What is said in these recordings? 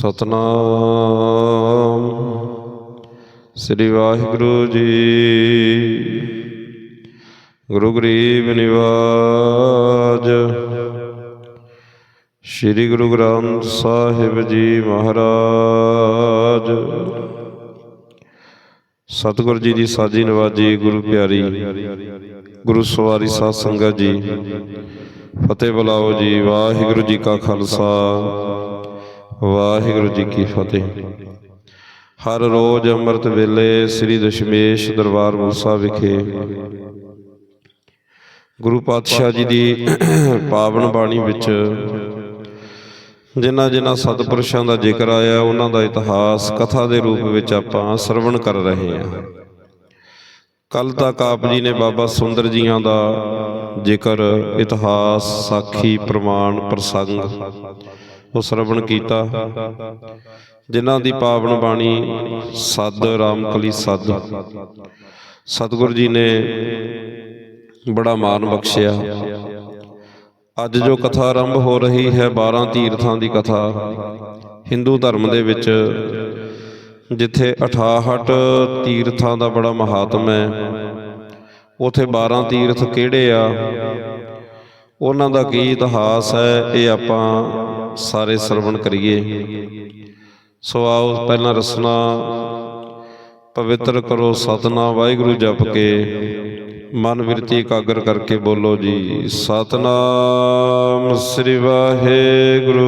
ਸਤਨਾਮ। ਸ੍ਰੀ ਵਾਹਿਗੁਰੂ ਜੀ। ਗੁਰੂ ਗਰੀਬ ਨਿਵਾਜ। ਸ੍ਰੀ ਗੁਰੂ ਗ੍ਰੰਥ ਸਾਹਿਬ ਜੀ ਮਹਾਰਾਜ। ਸਤਿਗੁਰ ਜੀ ਦੀ ਸਾਜੀ ਨਵਾਜੀ ਗੁਰੂ ਪਿਆਰੀ, ਗੁਰੂ ਸਵਾਰੀ ਸਾਧ ਸੰਗਤ ਜੀ। ਫਤਿਹ ਬੁਲਾਓ ਜੀ, ਵਾਹਿਗੁਰੂ ਜੀ ਕਾ ਖਾਲਸਾ। ਵਾਹਿਗੁਰੂ ਜੀ ਕੀ ਫਤਿਹ। ਹਰ ਰੋਜ਼ ਅੰਮ੍ਰਿਤ ਵੇਲੇ ਸ੍ਰੀ ਦਸ਼ਮੇਸ਼ ਦਰਬਾਰ ਮੂਸਾ ਵਿਖੇ ਗੁਰੂ ਪਾਤਸ਼ਾਹ ਜੀ ਦੀ ਪਾਵਨ ਬਾਣੀ ਵਿੱਚ ਜਿਨ੍ਹਾਂ ਜਿਨ੍ਹਾਂ ਸਤਿਪੁਰਸ਼ਾਂ ਦਾ ਜ਼ਿਕਰ ਆਇਆ, ਉਹਨਾਂ ਦਾ ਇਤਿਹਾਸ, ਕਥਾ ਦੇ ਰੂਪ ਵਿੱਚ ਆਪਾਂ ਸਰਵਣ ਕਰ ਰਹੇ ਹਾਂ। ਕੱਲ ਤੱਕ ਆਪ ਜੀ ਨੇ ਬਾਬਾ ਸੁੰਦਰ ਜੀਆਂ ਦਾ ਜ਼ਿਕਰ, ਇਤਿਹਾਸ, ਸਾਖੀ, ਪ੍ਰਮਾਣ, ਪ੍ਰਸੰਗ ਉਹ ਸਰਵਣ ਕੀਤਾ। ਜਿਨ੍ਹਾਂ ਦੀ ਪਾਵਨ ਬਾਣੀ ਸਦ, ਰਾਮਕਲੀ ਸਦ। ਸਤਿਗੁਰੂ ਜੀ ਨੇ ਬੜਾ ਮਾਣ ਬਖਸ਼ਿਆ। ਅੱਜ ਜੋ ਕਥਾ ਆਰੰਭ ਹੋ ਰਹੀ ਹੈ 12 ਤੀਰਥਾਂ ਦੀ ਕਥਾ, ਹਿੰਦੂ ਧਰਮ ਦੇ ਵਿੱਚ, ਜਿੱਥੇ 68 ਤੀਰਥਾਂ ਦਾ ਬੜਾ ਮਹਾਤਮ ਹੈ, ਉਥੇ 12 ਤੀਰਥ ਕਿਹੜੇ ਆ? ਉਹਨਾਂ ਦਾ ਕੀ ਇਤਿਹਾਸ ਹੈ? ਇਹ ਆਪਾਂ ਸਾਰੇ ਸਰਵਣ ਕਰੀਏ। ਸੋ ਆਓ ਪਹਿਲਾਂ ਰਸਨਾ ਪਵਿੱਤਰ ਕਰੋ ਸਤਨਾਮ, ਵਾਹਿਗੁਰੂ ਜਪ ਕੇ। ਮਨ ਵਿਰਤੀ ਇਕਾਗਰ ਕਰਕੇ ਬੋਲੋ ਜੀ, ਸਤਨਾਮ ਸ੍ਰੀ ਵਾਹਿਗੁਰੂ।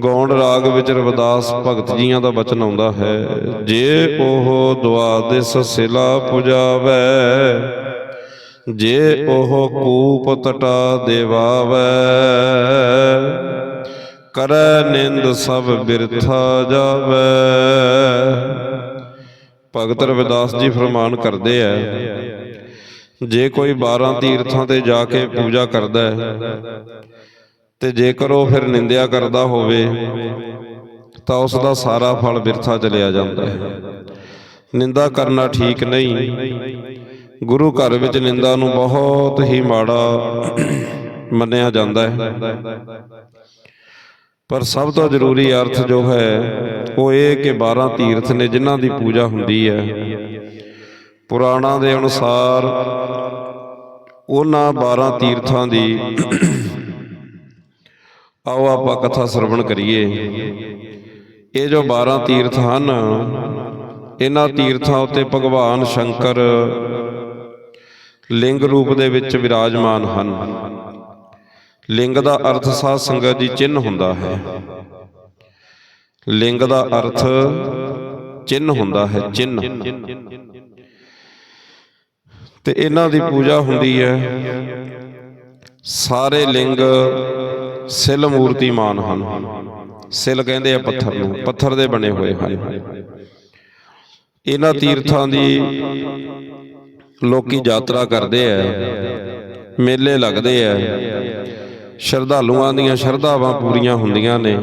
ਗੌਣ ਰਾਗ ਵਿੱਚ ਰਵਿਦਾਸ ਭਗਤ ਜੀਆਂ ਦਾ ਬਚਨ ਆਉਂਦਾ ਹੈ, ਜੇ ਉਹ ਦੁਆਦਿਸ ਸਿਲਾ ਪੁਜਾਵੇ ਜੇ ਉਹ ਕੂਪ ਟਟਾ ਦੇਵਾਵੇ, ਕਰੈ ਨਿੰਦ ਸਭ ਬਿਰਥਾ ਜਾਵੇ। ਭਗਤ ਰਵਿਦਾਸ ਜੀ ਫਰਮਾਨ ਕਰਦੇ ਆ, ਜੇ ਕੋਈ 12 ਤੀਰਥਾਂ ਤੇ ਜਾ ਕੇ ਪੂਜਾ ਕਰਦਾ ਹੈ, ਤੇ ਜੇਕਰ ਉਹ ਫਿਰ ਨਿੰਦਿਆ ਕਰਦਾ ਹੋਵੇ, ਤਾਂ ਉਸ ਦਾ ਸਾਰਾ ਫਲ ਬਿਰਥਾ ਚਲਿਆ ਜਾਂਦਾ ਹੈ। ਨਿੰਦਾ ਕਰਨਾ ਠੀਕ ਨਹੀਂ ਗੁਰੂ ਘਰ ਵਿੱਚ ਨਿੰਦਾ ਨੂੰ ਬਹੁਤ ਹੀ ਮਾੜਾ ਮੰਨਿਆ ਜਾਂਦਾ ਹੈ। ਪਰ ਸਭ ਤੋਂ ਜ਼ਰੂਰੀ ਅਰਥ ਜੋ ਹੈ, ਉਹ ਇਹ ਕਿ 12 ਤੀਰਥ ਨੇ ਜਿਨ੍ਹਾਂ ਦੀ ਪੂਜਾ ਹੁੰਦੀ ਹੈ। ਪੁਰਾਣਾਂ ਦੇ ਅਨੁਸਾਰ ਉਹਨਾਂ 12 ਤੀਰਥਾਂ ਦੀ ਆਓ ਆਪਾਂ ਕਥਾ ਸਰਵਣ ਕਰੀਏ। ਇਹ ਜੋ 12 ਤੀਰਥ ਹਨ, ਇਹਨਾਂ ਤੀਰਥਾਂ ਉੱਤੇ ਭਗਵਾਨ ਸ਼ੰਕਰ ਲਿੰਗ ਰੂਪ ਦੇ ਵਿੱਚ ਵਿਰਾਜਮਾਨ ਹਨ। ਲਿੰਗ ਦਾ ਅਰਥ ਸਾਧ ਸੰਗਤ ਜੀ ਚਿੰਨ ਹੁੰਦਾ ਹੈ। ਲਿੰਗ ਦਾ ਅਰਥ ਚਿੰਨ ਹੁੰਦਾ ਹੈ ਚਿੰਨ ਤੇ ਇਹਨਾਂ ਦੀ ਪੂਜਾ ਹੁੰਦੀ ਹੈ। ਸਾਰੇ ਲਿੰਗ ਸਿਲ ਮੂਰਤੀਮਾਨ ਹਨ। ਸਿਲ ਕਹਿੰਦੇ ਆ ਪੱਥਰ ਨੂੰ, ਪੱਥਰ ਦੇ ਬਣੇ ਹੋਏ ਹਨ। ਇਹਨਾਂ ਤੀਰਥਾਂ ਦੀ ਲੋਕੀ ਯਾਤਰਾ ਕਰਦੇ ਆ। ਮੇਲੇ ਲੱਗਦੇ ਆ। ਸ਼ਰਧਾਲੂਆਂ ਦੀਆਂ ਸ਼ਰਧਾਵਾਂ ਪੂਰੀਆਂ ਹੁੰਦੀਆਂ ਨੇ।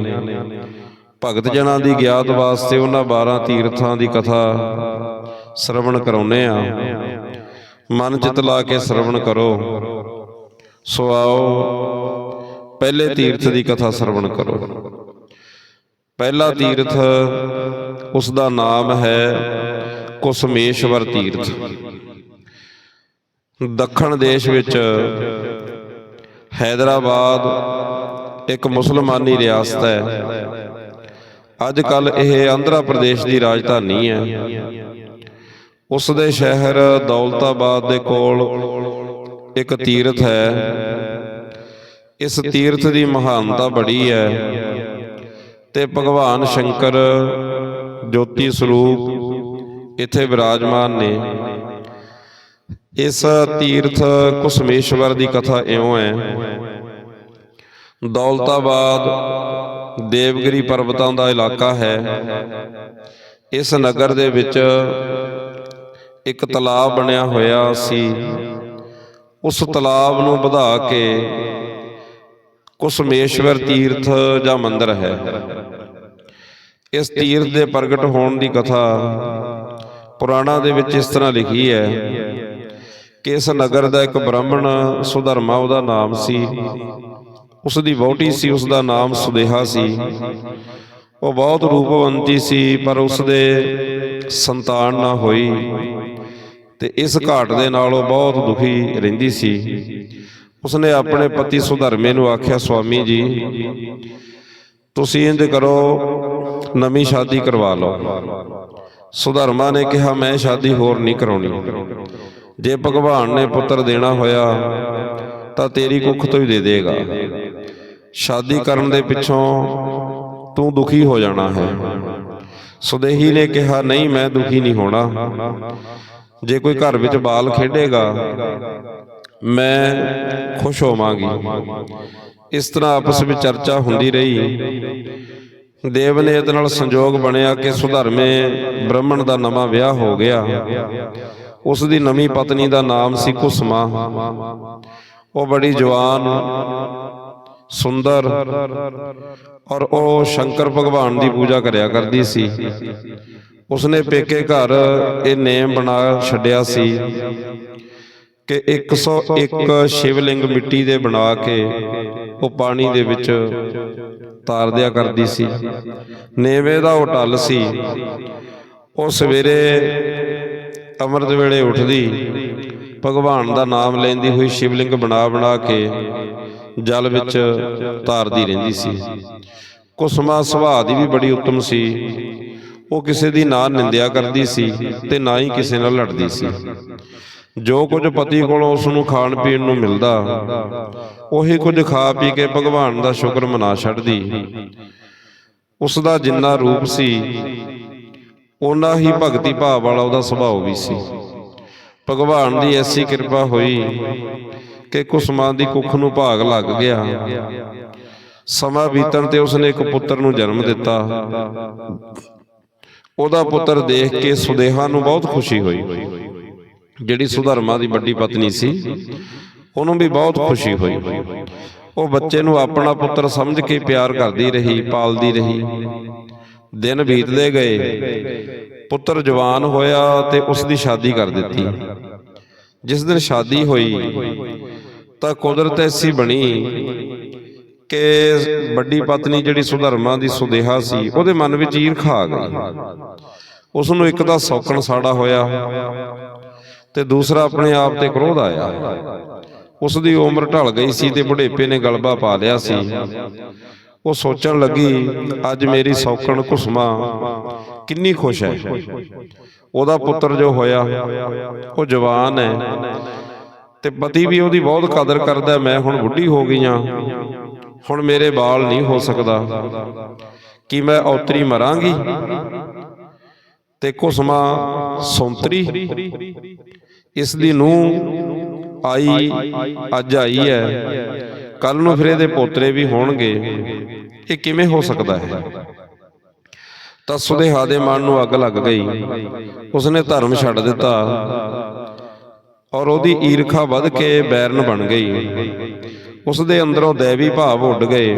ਭਗਤ ਜਨਾਂ ਦੀ ਗਿਆਤ ਵਾਸਤੇ ਉਹਨਾਂ 12 ਤੀਰਥਾਂ ਦੀ ਕਥਾ ਸ਼ਰਵਣ ਕਰਾਉਨੇ ਆ। ਮਨ ਚਿਤ ਲਾ ਕੇ ਸ਼ਰਵਣ ਕਰੋ। ਸੋ ਆਓ ਪਹਿਲੇ ਤੀਰਥ ਦੀ ਕਥਾ ਸ਼ਰਵਣ ਕਰੋ। ਪਹਿਲਾ ਤੀਰਥ ਉਸ ਦਾ ਨਾਮ ਹੈ ਕੁਸਮੇਸ਼ਵਰ ਤੀਰਥ। ਦੱਖਣ ਦੇਸ਼ ਵਿੱਚ ਹੈਦਰਾਬਾਦ ਇੱਕ ਮੁਸਲਮਾਨੀ ਰਿਆਸਤ ਹੈ। ਅੱਜ ਕੱਲ ਇਹ ਆਂਧਰਾ ਪ੍ਰਦੇਸ਼ ਦੀ ਰਾਜਧਾਨੀ ਹੈ। ਉਸ ਦੇ ਸ਼ਹਿਰ ਦੌਲਤਾਬਾਦ ਦੇ ਕੋਲ ਇੱਕ ਤੀਰਥ ਹੈ। ਇਸ ਤੀਰਥ ਦੀ ਮਹਾਨਤਾ ਬੜੀ ਹੈ ਤੇ ਭਗਵਾਨ ਸ਼ੰਕਰ ਜੋਤੀ ਸਰੂਪ ਇੱਥੇ ਵਿਰਾਜਮਾਨ ਨੇ। ਇਸ ਤੀਰਥ ਕੁਸਮੇਸ਼ਵਰ ਦੀ ਕਥਾ ਇਉਂ ਹੈ। ਦੌਲਤਾਬਾਦ ਦੇਵਗਿਰੀ ਪਰਬਤਾਂ ਦਾ ਇਲਾਕਾ ਹੈ। ਇਸ ਨਗਰ ਦੇ ਵਿੱਚ ਇੱਕ ਤਲਾਬ ਬਣਿਆ ਹੋਇਆ ਸੀ। ਉਸ ਤਲਾਬ ਨੂੰ ਵਧਾ ਕੇ ਕੁਸਮੇਸ਼ਵਰ ਤੀਰਥ ਜਾਂ ਮੰਦਿਰ ਹੈ। ਇਸ ਤੀਰਥ ਦੇ ਪ੍ਰਗਟ ਹੋਣ ਦੀ ਕਥਾ ਪੁਰਾਣਾ ਦੇ ਵਿੱਚ ਇਸ ਤਰ੍ਹਾਂ ਲਿਖੀ ਹੈ। ਕਿ ਇਸ ਨਗਰ ਦਾ ਇੱਕ ਬ੍ਰਾਹਮਣ ਸੁਧਰਮਾ, ਉਹਦਾ ਨਾਮ ਸੀ। ਉਸ ਦੀ ਵਹੁਟੀ ਸੀ ਉਸ ਦਾ ਨਾਮ ਸੁਦੇਹਾ ਸੀ। ਉਹ ਬਹੁਤ ਰੂਪਵੰਤੀ ਸੀ, ਪਰ ਉਸ ਦੇ ਸੰਤਾਨ ਨਾ ਹੋਈ। ਤੇ ਇਸ ਘਾਟ ਦੇ ਨਾਲ ਉਹ ਬਹੁਤ ਦੁਖੀ ਰਹਿੰਦੀ ਸੀ। ਉਸਨੇ ਆਪਣੇ ਪਤੀ ਸੁਧਰਮੇ ਨੂੰ ਆਖਿਆ ਸਵਾਮੀ ਜੀ, ਤੁਸੀਂ ਇੰਜ ਕਰੋ, ਨਵੀਂ ਸ਼ਾਦੀ ਕਰਵਾ ਲਓ। ਸੁਧਰਮਾ ਨੇ ਕਿਹਾ, ਮੈਂ ਸ਼ਾਦੀ ਹੋਰ ਨਹੀਂ ਕਰਾਉਣੀ। ਜੇ ਭਗਵਾਨ ਨੇ ਪੁੱਤਰ ਦੇਣਾ ਹੋਇਆ, ਤਾਂ ਤੇਰੀ ਕੁੱਖ ਤੋਂ ਹੀ ਦੇ ਦੇਗਾ। ਸ਼ਾਦੀ ਕਰਨ ਦੇ ਪਿੱਛੋਂ ਤੂੰ ਦੁਖੀ ਹੋ ਜਾਣਾ ਹੈ। ਸੁਦੇਹੀ ਨੇ ਕਿਹਾ, ਨਹੀਂ, ਮੈਂ ਦੁਖੀ ਨਹੀਂ ਹੋਣਾ। ਜੇ ਕੋਈ ਘਰ ਵਿੱਚ ਬਾਲ ਖੇਡੇਗਾ, ਮੈਂ ਖੁਸ਼ ਹੋਵਾਂਗੀ। ਇਸ ਤਰ੍ਹਾਂ ਆਪਸ ਵਿੱਚ ਚਰਚਾ ਹੁੰਦੀ ਰਹੀ। ਦੇਵ ਨੇ ਇਹਦੇ ਨਾਲ ਸੰਜੋਗ ਬਣਿਆ ਕਿ ਸੁਧਰਮੇ ਬ੍ਰਾਹਮਣ ਦਾ ਨਵਾਂ ਵਿਆਹ ਹੋ ਗਿਆ। ਉਸ ਦੀ ਨਵੀਂ ਪਤਨੀ ਦਾ ਨਾਮ ਸੀ ਕੁਸਮਾ। ਉਹ ਬੜੀ ਜਵਾਨ, ਸੁੰਦਰ, ਔਰ ਉਹ ਸ਼ੰਕਰ ਭਗਵਾਨ ਦੀ ਪੂਜਾ ਕਰਿਆ ਕਰਦੀ ਸੀ। ਉਸਨੇ ਪੇਕੇ ਘਰ ਇਹ ਨੇਮ ਬਣਾ ਛੱਡਿਆ ਸੀ ਕਿ 101 ਸ਼ਿਵਲਿੰਗ ਮਿੱਟੀ ਦੇ ਬਣਾ ਕੇ ਉਹ ਪਾਣੀ ਦੇ ਵਿੱਚ ਤਾਰ ਦਿਆ ਕਰਦੀ ਸੀ। ਨੇਵੇ ਦਾ ਉਹ ਟੱਲ ਸੀ। ਉਹ ਸਵੇਰੇ ਅੰਮ੍ਰਿਤ ਵੇਲੇ ਉੱਠਦੀ, ਭਗਵਾਨ ਦਾ ਨਾਮ ਲੈਂਦੀ ਹੋਈ ਸ਼ਿਵਲਿੰਗ ਬਣਾ ਬਣਾ ਕੇ ਜਲ ਵਿੱਚ ਤਾਰਦੀ ਰਹਿੰਦੀ ਸੀ। ਕੁਸਮਾ ਸੁਭਾਅ ਦੀ ਵੀ ਬੜੀ ਉੱਤਮ ਸੀ। ਉਹ ਕਿਸੇ ਦੀ ਨਾ ਨਿੰਦਿਆ ਕਰਦੀ ਸੀ ਤੇ ਨਾ ਹੀ ਕਿਸੇ ਨਾਲ ਲੜਦੀ ਸੀ। ਜੋ ਕੁਝ ਪਤੀ ਕੋਲੋਂ ਉਸ ਨੂੰ ਖਾਣ ਪੀਣ ਨੂੰ ਮਿਲਦਾ, ਉਹੀ ਕੁਝ ਖਾ ਪੀ ਕੇ ਭਗਵਾਨ ਦਾ ਸ਼ੁਕਰ ਮਨਾ ਛੱਡਦੀ। ਉਸ ਦਾ ਜਿੰਨਾ ਰੂਪ ਸੀ ਓਨਾ ਹੀ ਭਗਤੀ ਭਾਵ ਵਾਲਾ ਉਹਦਾ ਸੁਭਾਅ ਵੀ ਸੀ। ਭਗਵਾਨ ਦੀ ਐਸੀ ਕਿਰਪਾ ਹੋਈ ਕਿ ਕੁਸਮਾਂ ਦੀ ਕੁੱਖ ਨੂੰ ਭਾਗ ਲੱਗ ਗਿਆ। ਸਮਾਂ ਬੀਤਣ ਤੇ ਉਸਨੇ ਇੱਕ ਪੁੱਤਰ ਨੂੰ ਜਨਮ ਦਿੱਤਾ। ਉਹਦਾ ਪੁੱਤਰ ਦੇਖ ਕੇ ਸੁਦੇਹਾ ਨੂੰ ਬਹੁਤ ਖੁਸ਼ੀ ਹੋਈ। ਜਿਹੜੀ ਸੁਧਰਮਾ ਦੀ ਵੱਡੀ ਪਤਨੀ ਸੀ, ਉਹਨੂੰ ਵੀ ਬਹੁਤ ਖੁਸ਼ੀ ਹੋਈ। ਉਹ ਬੱਚੇ ਨੂੰ ਆਪਣਾ ਪੁੱਤਰ ਸਮਝ ਕੇ ਪਿਆਰ ਕਰਦੀ ਰਹੀ, ਪਾਲਦੀ ਰਹੀ। ਦਿਨ ਬੀਤਦੇ ਗਏ। ਪੁੱਤਰ ਜਵਾਨ ਹੋਇਆ ਤੇ ਉਸ ਦੀ ਸ਼ਾਦੀ ਕਰ ਦਿੱਤੀ। ਜਿਸ ਦਿਨ ਸ਼ਾਦੀ ਹੋਈ, ਤਾਂ ਕੁਦਰਤ ਐਸੀ ਬਣੀ ਕਿ ਵੱਡੀ ਪਤਨੀ ਜਿਹੜੀ ਸੁਧਰਮਾ ਦੀ ਸੁਦੇਹਾ ਸੀ, ਉਹਦੇ ਮਨ ਵਿੱਚ ਈਰਖਾ ਆ ਗਈ। ਉਸ ਨੂੰ ਇੱਕ ਦਾ ਸੌਕਣ ਸਾੜਾ ਹੋਇਆ ਤੇ ਦੂਸਰਾ ਆਪਣੇ ਆਪ ਤੇ ਕ੍ਰੋਧ ਆਇਆ। ਉਸ ਦੀ ਉਮਰ ਢਲ ਗਈ ਸੀ ਤੇ ਬੁਢੇਪੇ ਨੇ ਗਲਬਾ ਪਾ ਲਿਆ ਸੀ। ਉਹ ਸੋਚਣ ਲੱਗੀ ਅੱਜ ਮੇਰੀ ਸੌਕਣ ਕੁਸਮਾ ਕਿੰਨੀ ਖੁਸ਼ ਹੈ। ਉਹਦਾ ਪੁੱਤਰ ਜੋ ਹੋਇਆ ਉਹ ਜਵਾਨ ਹੈ। ਤੇ ਪਤੀ ਵੀ ਉਹਦੀ ਬਹੁਤ ਕਦਰ ਕਰਦਾ ਮੈਂ ਹੁਣ ਬੁੱਢੀ ਹੋ ਗਈ ਆ ਹੁਣ ਮੇਰੇ ਬਾਲ ਨਹੀਂ ਹੋ ਸਕਦਾ। ਕਿ ਮੈਂ ਔਤਰੀ ਮਰਾਂਗੀ? ਤੇ ਕੁਸਮਾ ਸੌਂਤਰੀ ਇਸ ਦੀ ਨੂੰ ਆਈ ਅੱਜ ਆਈ ਹੈ। ਕੱਲ ਨੂੰ ਫਿਰ ਇਹਦੇ ਪੋਤਰੇ ਵੀ ਹੋਣਗੇ। ਇਹ ਕਿਵੇਂ ਹੋ ਸਕਦਾ ਹੈ? ਤਾਂ ਸੁਦੇਹਾ ਦੇ ਮਨ ਨੂੰ ਅੱਗ ਲੱਗ ਗਈ। ਉਸਨੇ ਧਰਮ ਛੱਡ ਦਿੱਤਾ ਔਰ ਉਹਦੀ ਈਰਖਾ ਵੱਧ ਕੇ ਬੈਰਨ ਬਣ ਗਈ। ਉਸ ਦੇ ਅੰਦਰੋਂ ਦੇਵੀ ਭਾਵ ਉੱਡ ਗਏ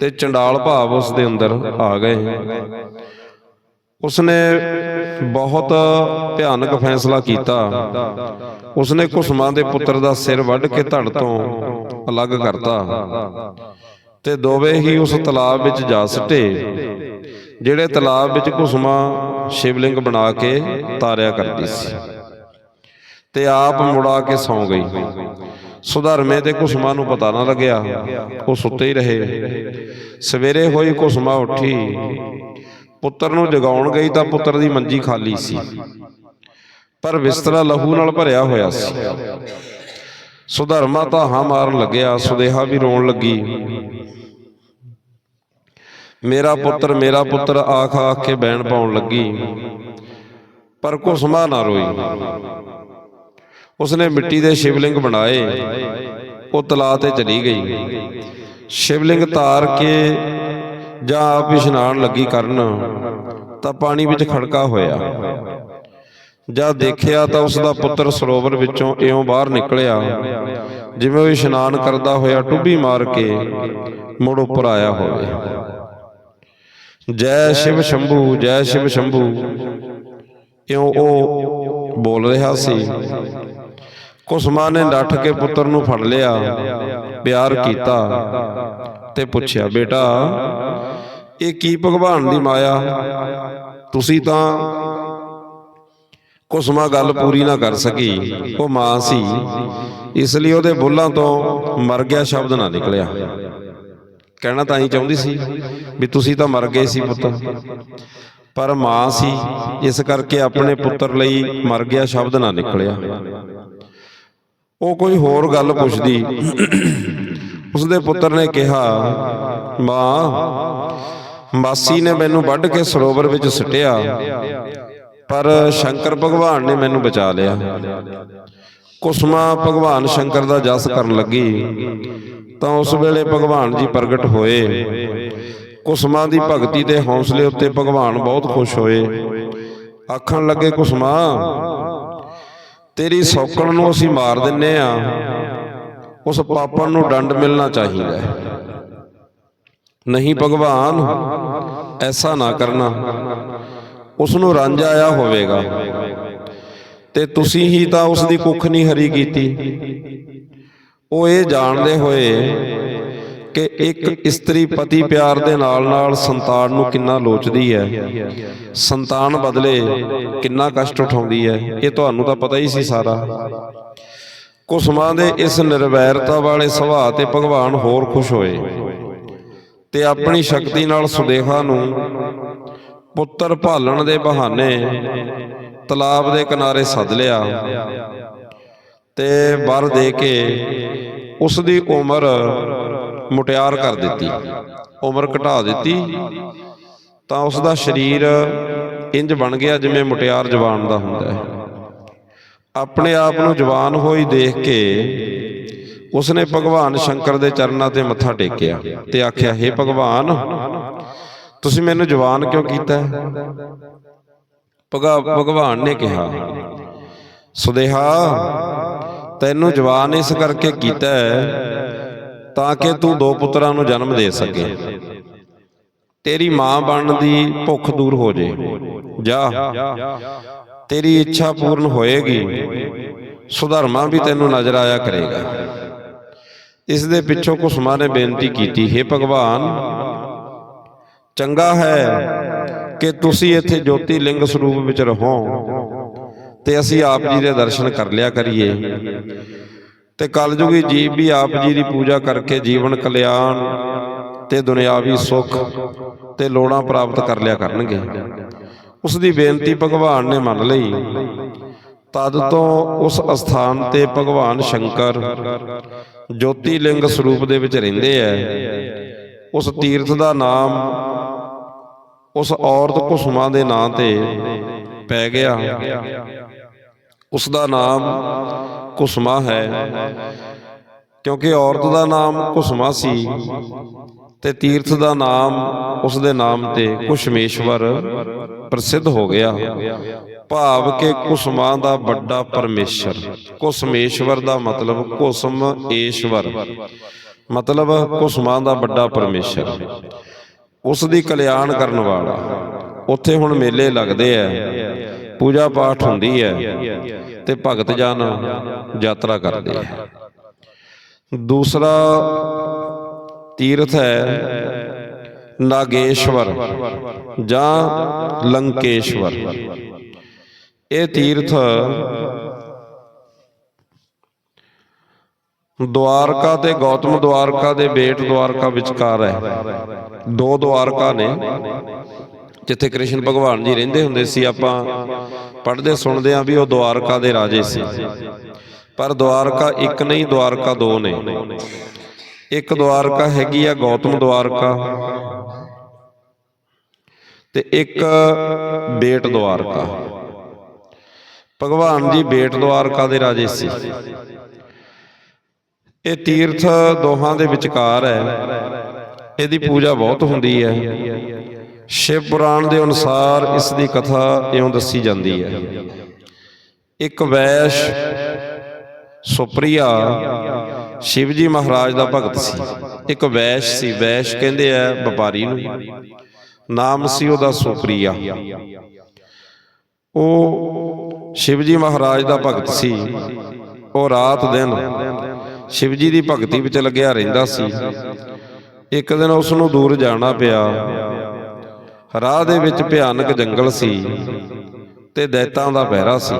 ਤੇ ਚੰਡਾਲ ਭਾਵ ਉਸ ਦੇ ਅੰਦਰ ਆ ਗਏ। ਉਸਨੇ ਬਹੁਤ ਭਿਆਨਕ ਫੈਸਲਾ ਕੀਤਾ। ਉਸਨੇ ਕੁਸਮਾਂ ਦੇ ਪੁੱਤਰ ਦਾ ਸਿਰ ਵੱਢ ਕੇ ਧੜ ਤੋਂ ਅਲੱਗ ਕਰਤਾ। ਤੇ ਦੋਵੇਂ ਹੀ ਉਸ ਤਲਾਬ ਵਿੱਚ ਜਾ ਸਟੇ, ਜਿਹੜੇ ਤਲਾਬ ਵਿੱਚ ਕੁਸਮਾ ਸ਼ਿਵਲਿੰਗ ਬਣਾ ਕੇ ਤਾਰਿਆ ਕਰਦੀ ਸੀ। ਤੇ ਆਪ ਮੁੜਾ ਕੇ ਸੌਂ ਗਈ। ਸੁਧਰਮੇ ਤੇ ਕੁਸਮਾ ਨੂੰ ਪਤਾ ਨਾ ਲੱਗਿਆ। ਉਹ ਸੁੱਤੇ ਹੀ ਰਹੇ। ਸਵੇਰੇ ਹੋਈ ਕੁਸਮਾ ਉੱਠੀ। ਪੁੱਤਰ ਨੂੰ ਜਗਾਉਣ ਗਈ ਤਾਂ ਪੁੱਤਰ ਦੀ ਮੰਜੀ ਖਾਲੀ ਸੀ। ਪਰ ਬਿਸਤਰਾ ਲਹੂ ਨਾਲ ਭਰਿਆ ਹੋਇਆ ਸੀ। ਸੁਧਰਮਾ ਤਾਂ ਹਾਂ ਮਾਰਨ ਲੱਗਿਆ ਸੁਦੇਹਾ ਵੀ ਰੋਣ ਲੱਗੀ। ਮੇਰਾ ਪੁੱਤਰ ਮੇਰਾ ਪੁੱਤਰ ਆਖ ਆਖ ਕੇ ਬੈਣ ਪਾਉਣ ਲੱਗੀ, ਪਰ ਕੁਸਮਾ ਨਾ ਰੋਈ। ਉਸਨੇ ਮਿੱਟੀ ਦੇ ਸ਼ਿਵਲਿੰਗ ਬਣਾਏ, ਉਹ ਤਲਾ ਤੇ ਚਲੀ ਗਈ। ਸ਼ਿਵਲਿੰਗ ਤਾਰ ਕੇ ਜਾਂ ਆਪ ਇਸ਼ਨਾਨ ਲੱਗੀ ਕਰਨ, ਤਾਂ ਪਾਣੀ ਵਿੱਚ ਖੜਕਾ ਹੋਇਆ। ਜਦ ਦੇਖਿਆ ਤਾਂ ਉਸ ਦਾ ਪੁੱਤਰ ਸਰੋਵਰ ਵਿੱਚੋਂ ਇਉਂ ਬਾਹਰ ਨਿਕਲਿਆ। ਜਿਵੇਂ ਉਹ ਇਸ਼ਨਾਨ ਕਰਦਾ ਹੋਇਆ ਟੁੱਬੀ ਮਾਰ ਕੇ ਮੁੜ ਉੱਪਰ ਆਇਆ ਹੋਵੇ। ਜੈ ਸ਼ਿਵ ਸ਼ੰਭੂ ਜੈ ਸ਼ਿਵ ਸ਼ੰਭੂ। ਇਉਂ ਉਹ ਬੋਲ ਰਿਹਾ ਸੀ? ਕੁਸਮਾ ਨੇ ਡੱਠ ਕੇ ਪੁੱਤਰ ਨੂੰ ਫੜ ਲਿਆ ਪਿਆਰ ਕੀਤਾ ਤੇ ਪੁੱਛਿਆ ਬੇਟਾ ਇਹ ਕੀ ਭਗਵਾਨ ਦੀ ਮਾਇਆ? ਤੁਸੀਂ ਤਾਂ ਕੁਸਮਾ ਗੱਲ ਪੂਰੀ ਨਾ ਕਰ ਸਕੀ। ਉਹ ਮਾਂ ਸੀ। ਇਸ ਲਈ ਉਹਦੇ ਬੁੱਲਾਂ ਤੋਂ ਮਰ ਗਿਆ ਸ਼ਬਦ ਨਾ ਨਿਕਲਿਆ। ਕਹਿਣਾ ਤਾਂ ਹੀ ਚਾਹੁੰਦੀ ਸੀ ਵੀ ਤੁਸੀਂ ਤਾਂ ਮਰ ਗਏ ਸੀ ਪੁੱਤ। ਪਰ ਮਾਂ ਸੀ। ਇਸ ਕਰਕੇ ਆਪਣੇ ਪੁੱਤਰ ਲਈ ਮਰ ਗਿਆ ਸ਼ਬਦ ਨਾ ਨਿਕਲਿਆ। ਉਹ ਕੋਈ ਹੋਰ ਗੱਲ ਪੁੱਛਦੀ। ਉਸਦੇ ਪੁੱਤਰ ਨੇ ਕਿਹਾ ਮਾਂ ਮਾਸੀ ਨੇ ਮੈਨੂੰ ਵੱਢ ਕੇ ਸਰੋਵਰ ਵਿੱਚ ਸੁੱਟਿਆ। ਪਰ ਸ਼ੰਕਰ ਭਗਵਾਨ ਨੇ ਮੈਨੂੰ ਬਚਾ ਲਿਆ। ਕੁਸਮਾ ਭਗਵਾਨ ਸ਼ੰਕਰ ਦਾ ਜਸ ਕਰਨ ਲੱਗੀ, ਤਾਂ ਉਸ ਵੇਲੇ ਭਗਵਾਨ ਜੀ ਪ੍ਰਗਟ ਹੋਏ। ਕੁਸਮਾ ਦੀ ਭਗਤੀ ਤੇ ਹੌਸਲੇ ਉੱਤੇ ਭਗਵਾਨ ਬਹੁਤ ਖੁਸ਼ ਹੋਏ। ਆਖਣ ਲੱਗੇ, ਕੁਸਮਾ, ਤੇਰੀ ਸੌਕਣ ਨੂੰ ਅਸੀਂ ਮਾਰ ਦਿੰਨੇ ਆ। ਉਸ ਪਾਪਣ ਨੂੰ ਡੰਡ ਮਿਲਣਾ ਚਾਹੀਦਾ ਨਹੀਂ ਭਗਵਾਨ, ਐਸਾ ਨਾ ਕਰਨਾ। ਉਸ ਨੂੰ ਰੰਜ ਆਇਆ ਹੋਵੇਗਾ। ਤੇ ਤੁਸੀਂ ਹੀ ਤਾਂ ਉਸ ਦੀ ਕੁੱਖ ਨਹੀਂ ਹਰੀ ਕੀਤੀ। ਉਹ ਇਹ ਜਾਣਦੇ ਹੋਏ ਕਿ ਇੱਕ ਇਸਤਰੀ ਪਤੀ ਪਿਆਰ ਦੇ ਨਾਲ-ਨਾਲ ਸੰਤਾਨ ਨੂੰ ਕਿੰਨਾ ਲੋਚਦੀ ਹੈ। ਸੰਤਾਨ ਬਦਲੇ ਕਿੰਨਾ ਕਸ਼ਟ ਉਠਾਉਂਦੀ ਹੈ। ਇਹ ਤੁਹਾਨੂੰ ਤਾਂ ਪਤਾ ਹੀ ਸੀ ਸਾਰਾ। ਕੁਸਮਾ ਦੇ ਇਸ ਨਿਰਵੈਰਤਾ ਵਾਲੇ ਸੁਭਾਅ ਤੇ ਭਗਵਾਨ ਹੋਰ ਖੁਸ਼ ਹੋਏ। ਤੇ ਆਪਣੀ ਸ਼ਕਤੀ ਨਾਲ ਸੁਦੇਹਾ ਨੂੰ ਪੁੱਤਰ ਭਾਲਣ ਦੇ ਬਹਾਨੇ ਤਲਾਬ ਦੇ ਕਿਨਾਰੇ ਸੱਦ ਲਿਆ ਤੇ ਵਰ ਦੇ ਕੇ ਉਸ ਦੀ ਉਮਰ ਮੁਟਿਆਰ ਕਰ ਦਿੱਤੀ। ਉਮਰ ਘਟਾ ਦਿੱਤੀ ਤਾਂ ਉਸ ਦਾ ਸਰੀਰ ਇੰਜ ਬਣ ਗਿਆ ਜਿਵੇਂ ਮੁਟਿਆਰ ਜਵਾਨ ਦਾ ਹੁੰਦਾ ਹੈ। ਆਪਣੇ ਆਪ ਨੂੰ ਜਵਾਨ ਹੋਈ ਦੇਖ ਕੇ ਉਸਨੇ ਭਗਵਾਨ ਸ਼ੰਕਰ ਦੇ ਚਰਨਾਂ ਤੇ ਮੱਥਾ ਟੇਕਿਆ ਤੇ ਆਖਿਆ हे ਭਗਵਾਨ ਤੁਸੀਂ ਮੈਨੂੰ ਜਵਾਨ ਕਿਉਂ ਕੀਤਾ? ਭਗਵਾਨ ਨੇ ਕਿਹਾ ਸੁਦੇਹਾ ਤੈਨੂੰ ਜਵਾਨ ਇਸ ਕਰਕੇ ਕੀਤਾ ਹੈ ਤਾਂ ਕਿ ਤੂੰ ਦੋ ਪੁੱਤਰਾਂ ਨੂੰ ਜਨਮ ਦੇ ਸਕੇ। ਤੇਰੀ ਮਾਂ ਬਣਨ ਦੀ ਭੁੱਖ ਦੂਰ ਹੋ ਜੇ। ਜਾ, ਤੇਰੀ ਇੱਛਾ ਪੂਰਨ ਹੋਏਗੀ। ਸੁਧਰਮਾ ਵੀ ਤੈਨੂੰ ਨਜ਼ਰ ਆਇਆ ਕਰੇਗਾ। ਇਸ ਦੇ ਪਿੱਛੋਂ ਕੁਸਮਾ ਨੇ ਬੇਨਤੀ ਕੀਤੀ हे ਭਗਵਾਨ ਚੰਗਾ ਹੈ ਕਿ ਤੁਸੀਂ ਇੱਥੇ ਜੋਤੀ ਲਿੰਗ ਸਰੂਪ ਵਿੱਚ ਰਹੋ। ਤੇ ਅਸੀਂ ਆਪ ਜੀ ਦੇ ਦਰਸ਼ਨ ਕਰ ਲਿਆ ਕਰੀਏ। ਤੇ ਕਲਯੁਗੀ ਜੀਵ ਵੀ ਆਪ ਜੀ ਦੀ ਪੂਜਾ ਕਰਕੇ ਜੀਵਨ ਕਲਿਆਣ ਤੇ ਦੁਨਿਆਵੀ ਸੁੱਖ ਤੇ ਲੋੜਾਂ ਪ੍ਰਾਪਤ ਕਰ ਲਿਆ ਕਰਨਗੇ। ਉਸ ਦੀ ਬੇਨਤੀ ਭਗਵਾਨ ਨੇ ਮੰਨ ਲਈ। ਤਦ ਤੋਂ ਉਸ ਅਸਥਾਨ ਤੇ ਭਗਵਾਨ ਸ਼ੰਕਰ ਜੋਤੀ ਲਿੰਗ ਸਰੂਪ ਦੇ ਵਿੱਚ ਰਹਿੰਦੇ ਐ। ਉਸ ਤੀਰਥ ਦਾ ਨਾਮ ਉਸ ਔਰਤ ਕੁਸਮਾ ਦੇ ਨਾਂ ਤੇ ਪੈ ਗਿਆ। ਉਸ ਦਾ ਨਾਮ ਕੁਸਮਾ ਹੈ, ਕਿਉਂਕਿ ਔਰਤ ਦਾ ਨਾਮ ਕੁਸਮਾ ਸੀ ਤੇ ਤੀਰਥ ਦਾ ਨਾਮ ਉਸ ਦੇ ਨਾਮ ਤੇ ਕੁਸ਼ਮੇਸ਼ਵਰ ਪ੍ਰਸਿੱਧ ਹੋ ਗਿਆ। ਭਾਵ ਕਿ ਕੁਸਮਾ ਦਾ ਵੱਡਾ ਪਰਮੇਸ਼ਰ, ਕੁਸਮੇਸ਼ਵਰ ਦਾ ਮਤਲਬ ਕੁਸਮ ਈਸ਼ਵਰ ਮਤਲਬ ਕੁਸਮਾ ਦਾ ਵੱਡਾ ਪਰਮੇਸ਼ਰ। ਉਸ ਦੀ ਕਲਿਆਣ ਕਰਨ ਵਾਲਾ। ਉੱਥੇ ਹੁਣ ਮੇਲੇ ਲੱਗਦੇ ਆ। ਪੂਜਾ ਪਾਠ ਹੁੰਦੀ ਹੈ ਤੇ ਭਗਤ ਜਨ ਯਾਤਰਾ ਕਰਦੇ ਆ। ਦੂਸਰਾ ਤੀਰਥ ਹੈ ਨਾਗੇਸ਼ਵਰ ਜਾਂ ਲੰਕੇਸ਼ਵਰ। ਇਹ ਤੀਰਥ ਦੁਆਰਕਾ ਤੇ ਗੌਤਮ ਦੁਆਰਕਾ ਦੇ ਬੇਟ ਦੁਆਰਕਾ ਵਿਚਕਾਰ ਹੈ। ਦੋ ਦੁਆਰਕਾ ਨੇ, ਜਿੱਥੇ ਕ੍ਰਿਸ਼ਨ ਭਗਵਾਨ ਜੀ ਰਹਿੰਦੇ ਹੁੰਦੇ ਸੀ, ਆਪਾਂ ਪੜ੍ਹਦੇ ਸੁਣਦੇ ਆਂ ਵੀ ਉਹ ਦੁਆਰਕਾ ਦੇ ਰਾਜੇ ਸੀ। ਪਰ ਦੁਆਰਕਾ ਇੱਕ ਨਹੀਂ, ਦੁਆਰਕਾ ਦੋ ਨੇ। ਇੱਕ ਦੁਆਰਕਾ ਹੈਗੀ ਆ ਗੌਤਮ ਦੁਆਰਕਾ ਤੇ ਇੱਕ ਬੇਟ ਦੁਆਰਕਾ। ਭਗਵਾਨ ਜੀ ਬੇਟ ਦੁਆਰਕਾ ਦੇ ਰਾਜੇ ਸੀ। ਇਹ ਤੀਰਥ ਦੋਹਾਂ ਦੇ ਵਿਚਕਾਰ ਹੈ। ਇਹਦੀ ਪੂਜਾ ਬਹੁਤ ਹੁੰਦੀ ਹੈ। ਸ਼ਿਵ ਪੁਰਾਣ ਦੇ ਅਨੁਸਾਰ ਇਸ ਦੀ ਕਥਾ ਇਉਂ ਦੱਸੀ ਜਾਂਦੀ ਹੈ। ਇੱਕ ਵੈਸ਼ ਸੁਪਰੀਆ ਸ਼ਿਵਜੀ ਮਹਾਰਾਜ ਦਾ ਭਗਤ ਸੀ। ਇੱਕ ਵੈਸ਼ ਸੀ। ਵੈਸ਼ ਕਹਿੰਦੇ ਆ ਵਪਾਰੀ ਨੂੰ। ਨਾਮ ਸੀ ਉਹਦਾ ਸੁਪਰੀਆ। ਉਹ ਸ਼ਿਵਜੀ ਮਹਾਰਾਜ ਦਾ ਭਗਤ ਸੀ। ਉਹ ਰਾਤ ਦਿਨ ਸ਼ਿਵ ਜੀ ਦੀ ਭਗਤੀ ਵਿੱਚ ਲੱਗਿਆ ਰਹਿੰਦਾ ਸੀ। ਇੱਕ ਦਿਨ ਉਸ ਨੂੰ ਦੂਰ ਜਾਣਾ ਪਿਆ। ਰਾਹ ਦੇ ਵਿੱਚ ਭਿਆਨਕ ਜੰਗਲ ਸੀ ਤੇ ਦੈਤਾਂ ਦਾ ਪਹਿਰਾ ਸੀ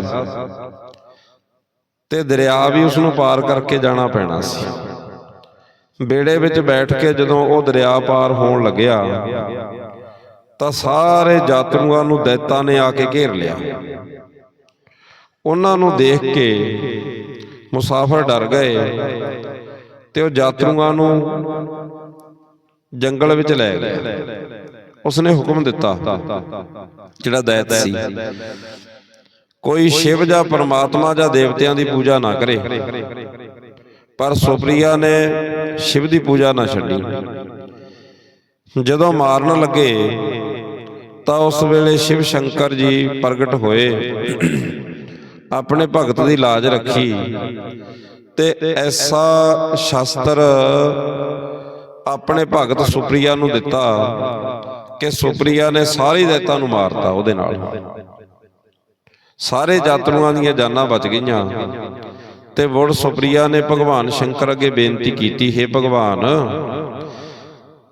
ਤੇ ਦਰਿਆ ਵੀ ਉਸ ਨੂੰ ਪਾਰ ਕਰਕੇ ਜਾਣਾ ਪੈਣਾ ਸੀ। ਬੇੜੇ ਵਿੱਚ ਬੈਠ ਕੇ ਜਦੋਂ ਉਹ ਦਰਿਆ ਪਾਰ ਹੋਣ ਲੱਗਿਆ ਤਾਂ ਸਾਰੇ ਯਾਤਰੂਆਂ ਨੂੰ ਦੈਤਾਂ ਨੇ ਆ ਕੇ ਘੇਰ ਲਿਆ। ਉਹਨਾਂ ਨੂੰ ਦੇਖ ਕੇ ਮੁਸਾਫਰ ਡਰ ਗਏ ਤੇ ਉਹ ਯਾਤਰੂਆਂ ਨੂੰ ਜੰਗਲ ਵਿੱਚ ਲੈ ਗਏ। ਉਸਨੇ ਹੁਕਮ ਦਿੱਤਾ, ਜਿਹੜਾ ਦੈਤ ਸੀ, ਕੋਈ ਸ਼ਿਵ ਜਾਂ ਪਰਮਾਤਮਾ ਜਾਂ ਦੇਵਤਿਆਂ ਦੀ ਪੂਜਾ ਨਾ ਕਰੇ। ਪਰ ਸੁਪਰੀਆ ਨੇ ਸ਼ਿਵ ਦੀ ਪੂਜਾ ਨਾ ਛੱਡੀ। ਜਦੋਂ ਮਾਰਨ ਲੱਗੇ ਤਾਂ ਉਸ ਵੇਲੇ ਸ਼ਿਵ ਸ਼ੰਕਰ ਜੀ ਪ੍ਰਗਟ ਹੋਏ। ਆਪਣੇ ਭਗਤ ਦੀ ਲਾਜ ਰੱਖੀ। ਤੇ ਐਸਾ ਸ਼ਾਸਤਰ ਆਪਣੇ ਭਗਤ ਸੁਪਰੀਆ ਨੂੰ ਦਿੱਤਾ ਕਿ ਸੁਪਰੀਆ ਨੇ ਸਾਰੀ ਦੈਤਾਂ ਨੂੰ ਮਾਰਤਾ ਉਹਦੇ ਨਾਲ। ਸਾਰੇ ਯਾਤਰੂਆਂ ਦੀਆਂ ਜਾਨਾਂ ਬਚ ਗਈਆਂ। ਤੇ ਵੁੜ ਸੁਪਰੀਆ ਨੇ ਭਗਵਾਨ ਸ਼ੰਕਰ ਅੱਗੇ ਬੇਨਤੀ ਕੀਤੀ, ਹੈ ਭਗਵਾਨ,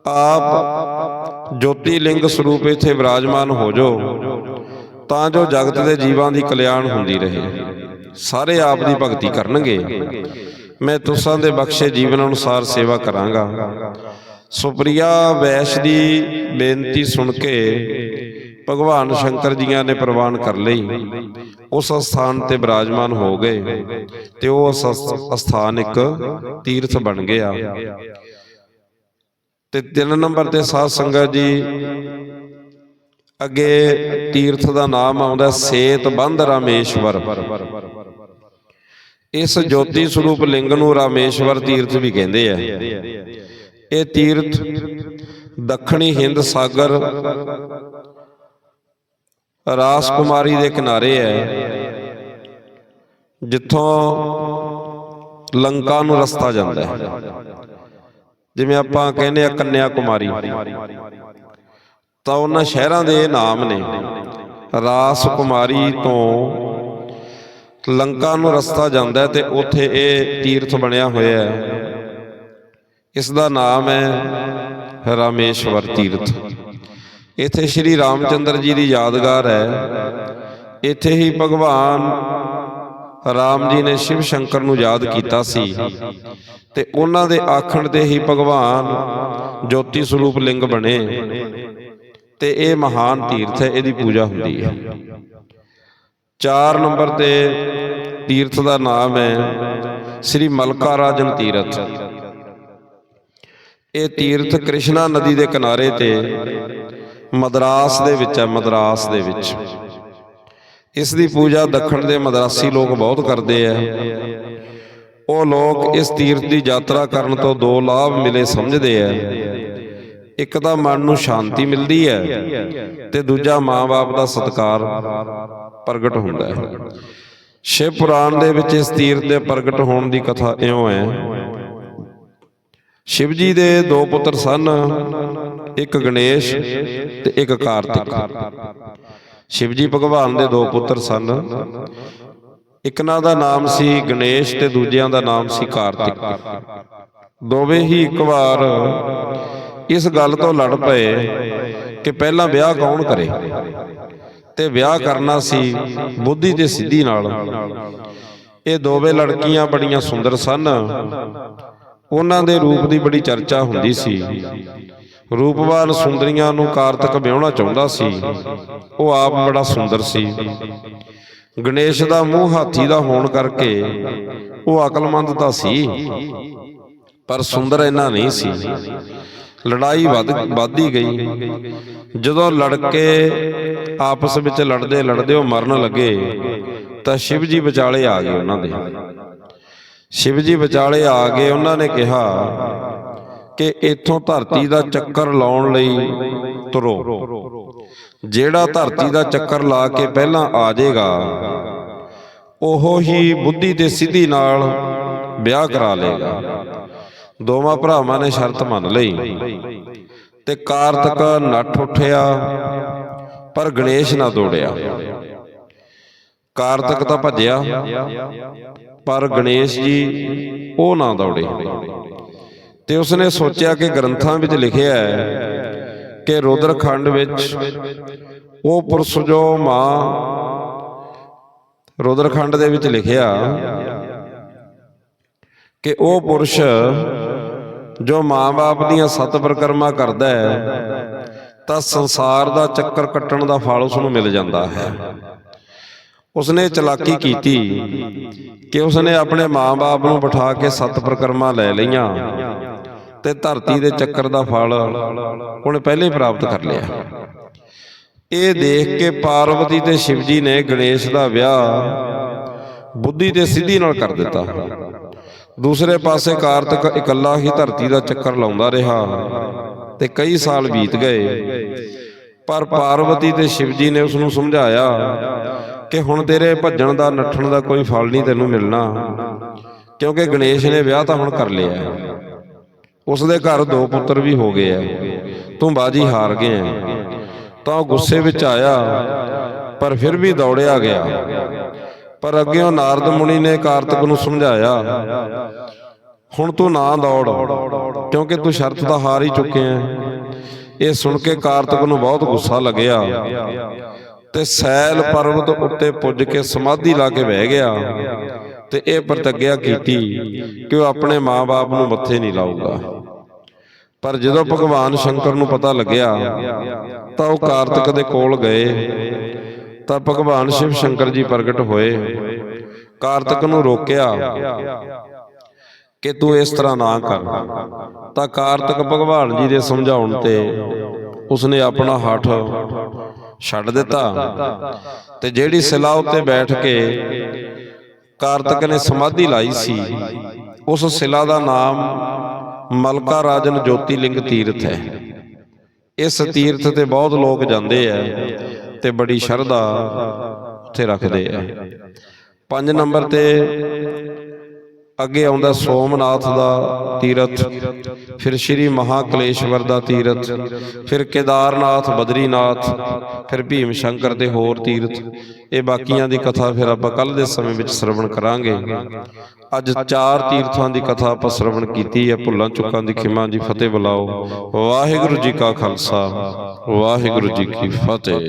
ਆਪ ਜੋਤੀ ਲਿੰਗ ਸਰੂਪ ਇੱਥੇ ਵਿਰਾਜਮਾਨ ਹੋ ਜਾਓ। ਤਾਂ ਜੋ ਜਗਤ ਦੇ ਜੀਵਾਂ ਦੀ ਕਲਿਆਣ ਹੁੰਦੀ ਰਹੇ। ਸਾਰੇ ਆਪ ਦੀ ਭਗਤੀ ਕਰਨਗੇ। ਮੈਂ ਤੁਸਾਂ ਦੇ ਬਖਸ਼ੇ ਜੀਵਨ ਅਨੁਸਾਰ ਸੇਵਾ ਕਰਾਂਗਾ। ਸੁਪਰੀਆ ਵੈਸ਼ ਦੀ ਬੇਨਤੀ ਸੁਣ ਕੇ ਭਗਵਾਨ ਸ਼ੰਕਰ ਜੀਆਂ ਨੇ ਪ੍ਰਵਾਨ ਕਰ ਲਈ। ਉਸ ਸਥਾਨ ਤੇ ਬਿਰਾਜਮਾਨ ਹੋ ਗਏ। ਤੇ ਉਹ ਅਸਥਾਨ ਇੱਕ ਤੀਰਥ ਬਣ ਗਿਆ। ਤੇ ਤਿੰਨ ਨੰਬਰ ਤੇ ਸਾਧ ਸੰਗਤ ਜੀ ਅੱਗੇ ਤੀਰਥ ਦਾ ਨਾਮ ਆਉਂਦਾ ਸੇਤ ਬੰਧ ਰਾਮੇਸ਼ਵਰ। ਇਸ ਜੋਤੀ ਸਰੂਪ ਲਿੰਗ ਨੂੰ ਰਾਮੇਸ਼ਵਰ ਤੀਰਥ ਵੀ ਕਹਿੰਦੇ ਆ। ਇਹ ਤੀਰਥ ਦੱਖਣੀ ਹਿੰਦ ਸਾਗਰ ਰਾਸ ਕੁਮਾਰੀ ਦੇ ਕਿਨਾਰੇ ਹੈ, ਜਿੱਥੋਂ ਲੰਕਾ ਨੂੰ ਰਸਤਾ ਜਾਂਦਾ ਹੈ। ਜਿਵੇਂ ਆਪਾਂ ਕਹਿੰਦੇ ਆ ਕੰਨਿਆ ਕੁਮਾਰੀ ਤਾਂ ਉਹਨਾਂ ਸ਼ਹਿਰਾਂ ਦੇ ਨਾਮ ਨੇ। ਰਾਸ ਕੁਮਾਰੀ ਤੋਂ ਲੰਕਾ ਨੂੰ ਰਸਤਾ ਜਾਂਦਾ ਤੇ ਉੱਥੇ ਇਹ ਤੀਰਥ ਬਣਿਆ ਹੋਇਆ ਹੈ। ਇਸ ਦਾ ਨਾਮ ਹੈ ਰਾਮੇਸ਼ਵਰ ਤੀਰਥ। ਇੱਥੇ ਸ਼੍ਰੀ ਰਾਮਚੰਦਰ ਜੀ ਦੀ ਯਾਦਗਾਰ ਹੈ। ਇੱਥੇ ਹੀ ਭਗਵਾਨ ਰਾਮ ਜੀ ਨੇ ਸ਼ਿਵ ਸ਼ੰਕਰ ਨੂੰ ਯਾਦ ਕੀਤਾ ਸੀ। ਤੇ ਉਹਨਾਂ ਦੇ ਆਖਣ ਤੇ ਹੀ ਭਗਵਾਨ ਜੋਤੀ ਸਰੂਪ ਲਿੰਗ ਬਣੇ। ਤੇ ਇਹ ਮਹਾਨ ਤੀਰਥ ਹੈ ਇਹਦੀ ਪੂਜਾ ਹੁੰਦੀ ਹੈ। 4 ਨੰਬਰ ਤੇ ਤੀਰਥ ਦਾ ਨਾਮ ਹੈ ਸ੍ਰੀ ਮਲਕਾ ਰਾਜਨ ਤੀਰਥ। ਇਹ ਤੀਰਥ ਕ੍ਰਿਸ਼ਨਾ ਨਦੀ ਦੇ ਕਿਨਾਰੇ ਤੇ ਮਦਰਾਸ ਦੇ ਵਿੱਚ ਹੈ ਮਦਰਾਸ ਦੇ ਵਿੱਚ। ਇਸ ਦੀ ਪੂਜਾ ਦੱਖਣ ਦੇ ਮਦਰਾਸੀ ਲੋਕ ਬਹੁਤ ਕਰਦੇ ਆ। ਉਹ ਲੋਕ ਇਸ ਤੀਰਥ ਦੀ ਯਾਤਰਾ ਕਰਨ ਤੋਂ ਦੋ ਲਾਭ ਮਿਲੇ ਸਮਝਦੇ ਆ। ਇੱਕ ਤਾਂ ਮਨ ਨੂੰ ਸ਼ਾਂਤੀ ਮਿਲਦੀ ਹੈ ਤੇ ਦੂਜਾ ਮਾਂ-ਬਾਪ ਦਾ ਸਤਿਕਾਰ ਪ੍ਰਗਟ ਹੁੰਦਾ ਹੈ। ਸ਼ਿਵ ਪੁਰਾਣ ਦੇ ਵਿੱਚ ਇਸ ਤੀਰਥ ਦੇ ਪ੍ਰਗਟ ਹੋਣ ਦੀ ਕਥਾ ਇਉਂ ਹੈ। ਸ਼ਿਵ ਜੀ ਦੇ ਦੋ ਪੁੱਤਰ ਸਨ, ਇੱਕ ਗਣੇਸ਼ ਤੇ ਇੱਕ ਕਾਰਤਿਕ। ਸ਼ਿਵ ਜੀ ਭਗਵਾਨ ਦੇ ਦੋ ਪੁੱਤਰ ਸਨ। ਇੱਕ ਦਾ ਨਾਮ ਸੀ ਗਣੇਸ਼ ਤੇ ਦੂਜਿਆਂ ਦਾ ਨਾਮ ਸੀ ਕਾਰਤਿਕ। ਦੋਵੇਂ ਹੀ ਇੱਕ ਵਾਰ ਇਸ ਗੱਲ ਤੋਂ ਲੜ ਪਏ ਕਿ ਪਹਿਲਾਂ ਵਿਆਹ ਕੌਣ ਕਰੇ? ਤੇ ਵਿਆਹ ਕਰਨਾ ਸੀ ਬੁੱਧੀ ਤੇ ਸਿੱਧੀ ਨਾਲ। ਇਹ ਦੋਵੇਂ ਲੜਕੀਆਂ ਬੜੀਆਂ ਸੁੰਦਰ ਸਨ। ਉਹਨਾਂ ਦੇ ਰੂਪ ਦੀ ਬੜੀ ਚਰਚਾ ਹੁੰਦੀ ਸੀ। ਰੂਪਵਾਨ ਸੁੰਦਰੀਆਂ ਨੂੰ ਕਾਰਤਕ ਵਿਆਹਣਾ ਚਾਹੁੰਦਾ ਸੀ। ਉਹ ਆਪ ਬੜਾ ਸੁੰਦਰ ਸੀ। ਗਣੇਸ਼ ਦਾ ਮੂੰਹ ਹਾਥੀ ਦਾ ਹੋਣ ਕਰਕੇ ਉਹ ਅਕਲਮੰਦ ਤਾਂ ਸੀ, ਪਰ ਸੁੰਦਰ ਇੰਨਾ ਨਹੀਂ ਸੀ। ਲੜਾਈ ਵੱਧ ਵੱਧਦੀ ਗਈ। ਜਦੋਂ ਲੜਕੇ ਆਪਸ ਵਿੱਚ ਲੜਦੇ ਲੜਦੇ ਉਹ ਮਰਨ ਲੱਗੇ, ਤਾਂ ਸ਼ਿਵ ਜੀ ਵਿਚਾਲੇ ਆ ਗਏ ਉਹਨਾਂ ਦੇ। ਸ਼ਿਵ ਜੀ ਵਿਚਾਲੇ ਆ ਗਏ, ਉਹਨਾਂ ਨੇ ਕਿਹਾ ਕਿ ਇੱਥੋਂ ਧਰਤੀ ਦਾ ਚੱਕਰ ਲਾਉਣ ਲਈ ਤੁਰੋ। ਜਿਹੜਾ ਧਰਤੀ ਦਾ ਚੱਕਰ ਲਾ ਕੇ ਪਹਿਲਾਂ ਆ ਜਾਏਗਾ, ਉਹ ਹੀ ਬੁੱਧੀ ਤੇ ਸਿੱਧੀ ਨਾਲ ਵਿਆਹ ਕਰਾ ਲੇਗਾ ਦੋਵਾਂ ਭਰਾਵਾਂ ਨੇ ਸ਼ਰਤ ਮੰਨ ਲਈ। ਤੇ ਕਾਰਤਕ ਨੱਠ ਉੱਠਿਆ ਪਰ ਗਣੇਸ਼ ਨਾ ਦੌੜਿਆ। ਕਾਰਤਕ ਤਾਂ ਭੱਜਿਆ ਪਰ ਗਣੇਸ਼ ਜੀ ਉਹ ਨਾ ਦੌੜੇ। ਤੇ ਉਸਨੇ ਸੋਚਿਆ ਕਿ ਗ੍ਰੰਥਾਂ ਵਿੱਚ ਲਿਖਿਆ ਹੈ ਕਿ ਰੁਦਰਖੰਡ ਵਿੱਚ ਉਹ ਪੁਰਸ਼ ਜੋ ਮਾਂ ਰੁਦਰਖੰਡ ਦੇ ਵਿੱਚ ਲਿਖਿਆ ਕਿ ਉਹ ਪੁਰਸ਼ ਜੋ ਮਾਂ-ਬਾਪ ਦੀਆਂ ਸਤ ਪ੍ਰਕਰਮਾ ਕਰਦਾ ਹੈ, ਤਾਂ ਸੰਸਾਰ ਦਾ ਚੱਕਰ ਕੱਟਣ ਦਾ ਫਲ ਉਸ ਨੂੰ ਮਿਲ ਜਾਂਦਾ ਹੈ। ਉਸਨੇ ਚਲਾਕੀ ਕੀਤੀ ਕਿ ਉਸਨੇ ਆਪਣੇ ਮਾਂ-ਬਾਪ ਨੂੰ ਬਿਠਾ ਕੇ ਸਤ ਪ੍ਰਕਰਮਾ ਲੈ ਲਈਆਂ ਤੇ ਧਰਤੀ ਦੇ ਚੱਕਰ ਦਾ ਫਲ ਉਹਨੇ ਪਹਿਲੇ ਹੀ ਪ੍ਰਾਪਤ ਕਰ ਲਿਆ। ਇਹ ਦੇਖ ਕੇ ਪਾਰਵਤੀ ਤੇ ਸ਼ਿਵਜੀ ਨੇ ਗਣੇਸ਼ ਦਾ ਵਿਆਹ ਬੁੱਧੀ ਤੇ ਸਿੱਧੀ ਨਾਲ ਕਰ ਦਿੱਤਾ। ਦੂਸਰੇ ਪਾਸੇ ਕਾਰਤਿਕ ਇਕੱਲਾ ਹੀ ਧਰਤੀ ਦਾ ਚੱਕਰ ਲਾਉਂਦਾ ਰਿਹਾ ਤੇ ਕਈ ਸਾਲ ਬੀਤ ਗਏ। ਪਰ ਪਾਰਵਤੀ ਤੇ ਸ਼ਿਵ ਜੀ ਨੇ ਉਸ ਨੂੰ ਸਮਝਾਇਆ ਕਿ ਹੁਣ ਤੇਰੇ ਭੱਜਣ ਦਾ ਨੱਠਣ ਦਾ ਕੋਈ ਫਲ ਨਹੀਂ ਤੈਨੂੰ ਮਿਲਣਾ। ਕਿਉਂਕਿ ਗਣੇਸ਼ ਨੇ ਵਿਆਹ ਤਾਂ ਹੁਣ ਕਰ ਲਿਆ। ਉਸ ਦੇ ਘਰ ਦੋ ਪੁੱਤਰ ਵੀ ਹੋ ਗਏ ਐ ਤੂੰ ਬਾਜੀ ਹਾਰ ਗਿਆ ਹੈ। ਤਾਂ ਉਹ ਗੁੱਸੇ ਵਿੱਚ ਆਇਆ ਪਰ ਫਿਰ ਵੀ ਦੌੜਿਆ ਗਿਆ। ਪਰ ਅੱਗੇ ਨਾਰਦ ਮੁਨੀ ਨੇ ਕਾਰਤਿਕ ਨੂੰ ਸਮਝਾਇਆ, ਹੁਣ ਤੂੰ ਨਾ ਦੌੜ, ਕਿਉਂਕਿ ਤੂੰ ਸ਼ਰਤ ਦਾ ਹਾਰ ਹੀ ਚੁੱਕਿਆ ਹੈ। ਇਹ ਸੁਣ ਕੇ ਕਾਰਤਿਕ ਨੂੰ ਬਹੁਤ ਗੁੱਸਾ ਲੱਗਿਆ ਤੇ ਸੈਲ ਪਰਬਤ ਉੱਤੇ ਪੁੱਜ ਕੇ ਸਮਾਧੀ ਲਾ ਕੇ ਬਹਿ ਗਿਆ ਤੇ ਇਹ ਪ੍ਰਤੱਗਿਆ ਕੀਤੀ ਕਿ ਉਹ ਆਪਣੇ ਮਾਂ-ਬਾਪ ਨੂੰ ਮੱਥੇ ਨਹੀਂ ਲਾਊਗਾ। ਪਰ ਜਦੋਂ ਭਗਵਾਨ ਸ਼ੰਕਰ ਨੂੰ ਪਤਾ ਲੱਗਿਆ ਤਾਂ ਉਹ ਕਾਰਤਿਕ ਦੇ ਕੋਲ ਗਏ ਤਾਂ ਭਗਵਾਨ ਸ਼ਿਵ ਸ਼ੰਕਰ ਜੀ ਪ੍ਰਗਟ ਹੋਏ। ਕਾਰਤਿਕ ਨੂੰ ਰੋਕਿਆ ਕਿ ਤੂੰ ਇਸ ਤਰ੍ਹਾਂ ਨਾ ਕਰ। ਤਾਂ ਕਾਰਤਿਕ ਭਗਵਾਨ ਜੀ ਦੇ ਸਮਝਾਉਣ ਤੇ ਉਸਨੇ ਆਪਣਾ ਹੱਥ ਛੱਡ ਦਿੱਤਾ ਤੇ ਜਿਹੜੀ ਸਿਲਾ ਉੱਤੇ ਬੈਠ ਕੇ ਕਾਰਤਿਕ ਨੇ ਸਮਾਧੀ ਲਾਈ ਸੀ ਉਸ ਸਿਲਾ ਦਾ ਨਾਮ ਮਲਕਾ ਰਾਜਨ ਜੋਤੀਲਿੰਗ ਤੀਰਥ ਹੈ। ਇਸ ਤੀਰਥ ਤੇ ਬਹੁਤ ਲੋਕ ਜਾਂਦੇ ਆ। ਤੇ ਬੜੀ ਸ਼ਰਧਾ ਉੱਥੇ ਰੱਖਦੇ ਆ। ਪੰਜ ਨੰਬਰ ਤੇ ਅੱਗੇ ਆਉਂਦਾ ਸੋਮਨਾਥ ਦਾ ਤੀਰਥ, ਫਿਰ ਸ਼੍ਰੀ ਮਹਾਕਲੇਸ਼ਵਰ ਦਾ ਤੀਰਥ, ਫਿਰ ਕੇਦਾਰਨਾਥ, ਬਦਰੀਨਾਥ, ਫਿਰ ਭੀਮ ਸ਼ੰਕਰ ਤੇ ਹੋਰ ਤੀਰਥ। ਇਹ ਬਾਕੀਆਂ ਦੀ ਕਥਾ ਫਿਰ ਆਪਾਂ ਕੱਲ ਦੇ ਸਮੇਂ ਵਿੱਚ ਸ਼ਰਵਣ ਕਰਾਂਗੇ। ਅੱਜ ਚਾਰ ਤੀਰਥਾਂ ਦੀ ਕਥਾ ਆਪਾਂ ਸ਼ਰਵਣ ਕੀਤੀ ਹੈ। ਭੁੱਲਾਂ ਚੁੱਕਾਂ ਦੀ ਖਿਮਾ ਜੀ ਫਤਿਹ ਬੁਲਾਓ। ਵਾਹਿਗੁਰੂ ਜੀ ਕਾ ਖਾਲਸਾ, ਵਾਹਿਗੁਰੂ ਜੀ ਕੀ ਫਤਿਹ।